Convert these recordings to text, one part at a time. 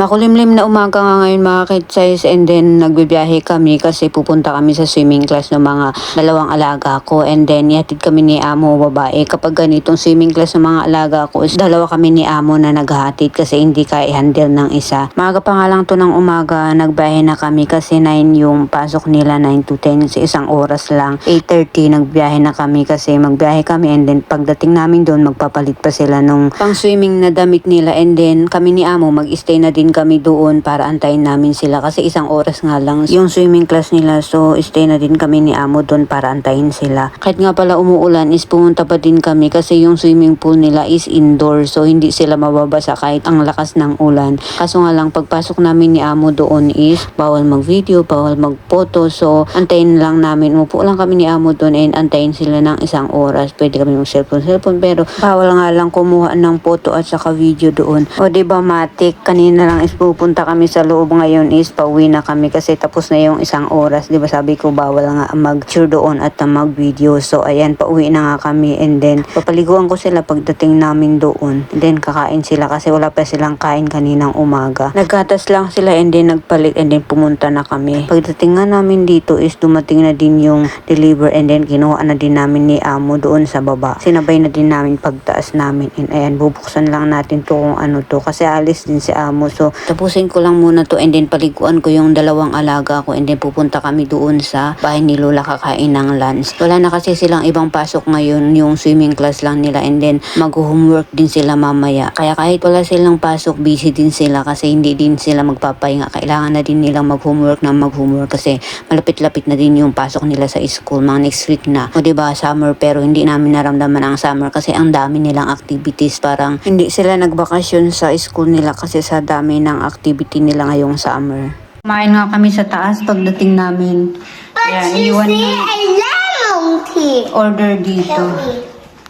Makulimlim na umaga nga ngayon mga kids and then nagbibiyahe kami kasi pupunta kami sa swimming class ng mga dalawang alaga ko and then yatid kami ni amo babae. Kapag ganitong swimming class ng mga alaga ko is dalawa kami ni amo na naghahatid kasi hindi kaya i-handle ng isa. Maaga pa nga lang to ng umaga nagbiyahe na kami kasi 9 yung pasok nila 9 to 10 sa isang oras lang. 8.30 nagbiyahe na kami kasi magbiyahe kami and then pagdating namin doon magpapalit pa sila nung pang swimming na damit nila and then kami ni amo mag-stay na din kami doon para antayin namin sila kasi isang oras nga lang yung swimming class nila so stay na din kami ni amo doon para antayin sila. Kahit nga pala umuulan is pumunta pa din kami kasi yung swimming pool nila is indoor so hindi sila mababasa kahit ang lakas ng ulan. Kaso nga lang pagpasok namin ni amo doon is bawal mag-video, bawal mag-photo so antayin lang namin. Umupo lang kami ni amo doon and antayin sila ng isang oras. Pwede kami mag-cellphone, cellphone pero bawal nga lang kumuha ng photo at saka video doon. O di ba matik, kanina lang is pupunta kami sa loob ngayon is pauwi na kami kasi tapos na yung isang oras. Ba sabi ko bawal nga mag-tour doon at mag-video. So ayan, pauwi na nga kami and then papaliguan ko sila pagdating namin doon. And then kakain sila kasi wala pa silang kain kaninang umaga. Naggatas lang sila and then nagpalit and then pumunta na kami. Pagdating nga namin dito is dumating na din yung deliver and then kinuha na din namin ni amo doon sa baba. Sinabay na din namin pagtaas namin and ayan, bubuksan lang natin to kung ano to kasi alis din si amo. So tapusin ko lang muna to and then paliguan ko yung dalawang alaga ko and then pupunta kami doon sa bahay ni Lola kakain ng lunch. Wala na kasi silang ibang pasok ngayon, yung swimming class lang nila and then mag-homework din sila mamaya. Kaya kahit wala silang pasok, busy din sila kasi hindi din sila magpapahinga. Kailangan na din nilang mag-homework na mag-homework kasi malapit-lapit na din yung pasok nila sa school mga next week na. O diba, summer pero hindi namin naramdaman ang summer kasi ang dami nilang activities. Parang hindi sila nagbakasyon sa school nila kasi sa dami ng activity nila ngayong summer. Kumain nga kami sa taas pagdating namin. But Yan, you iwan see na a lemon tea. order dito.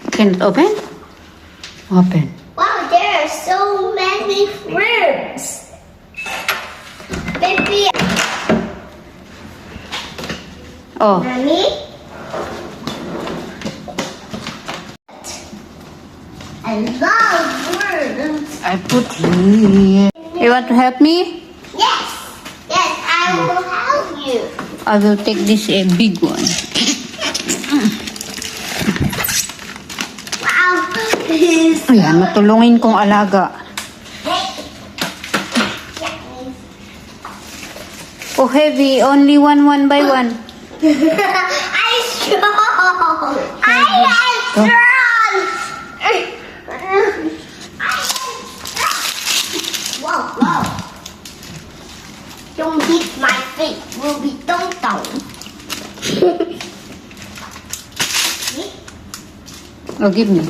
Can it open? Open. Wow, there are so many fruits. Baby, Oh, mommy. I love fruits. I put here. You want to help me? Yes, yes, I will help you. I will take this a big one. Wow. Ayan, matulungin kong alaga. Oh, heavy. Only one, one by one. I strong. I am Go. strong. Oh, give me.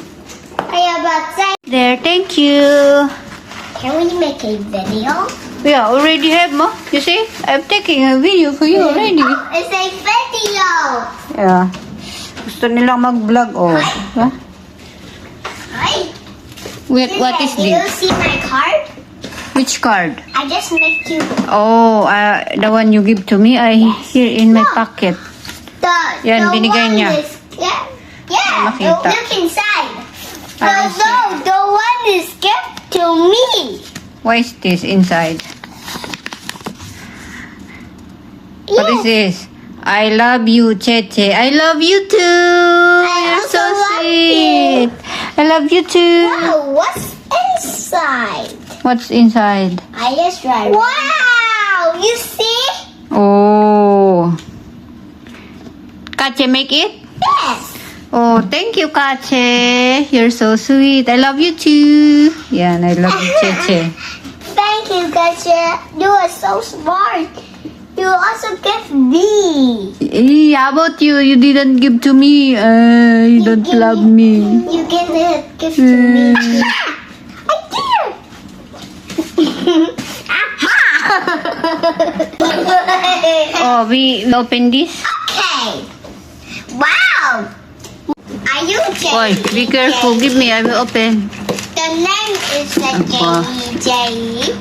Hey, about say, There, thank you. can we make a video? Yeah, already have, ma. You see? I'm taking a video for you already. Oh, it's a video. Yeah. Gusto nilang mag-vlog, oh. Huh? Hi. Wait, what is Do you this? see my card? Which card? I just make you Oh, uh, the one you give to me, I here in my pocket. The Yan, the binigay one niya. is yeah yeah. Look inside. No, no, the one is gift to me. Why is this inside? What is this? I love you, Cheche. I love you too. You're also so love sweet. I love you too. Wow, what's inside? What's inside? I just tried. Wow, you see? Oh. Kache make it? Yes. Oh, thank you, Kache. You're so sweet. I love you too. Yeah, and I love you, Cheche. Thank you, Gotcha. You are so smart. You also give me. Eh, how about you? You didn't give to me. Uh, you don't give love me- me. You give a gift to me. Mm. I did. Oh, we we open this. okay. Wow. Are you Boy, J? be careful. Give me. I will open. The name is the Apa? J.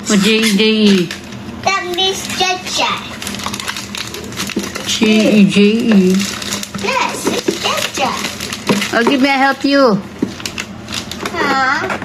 Oh, J J E That means. J E J E. Yes, it's. Oh, give me. I help you. Huh?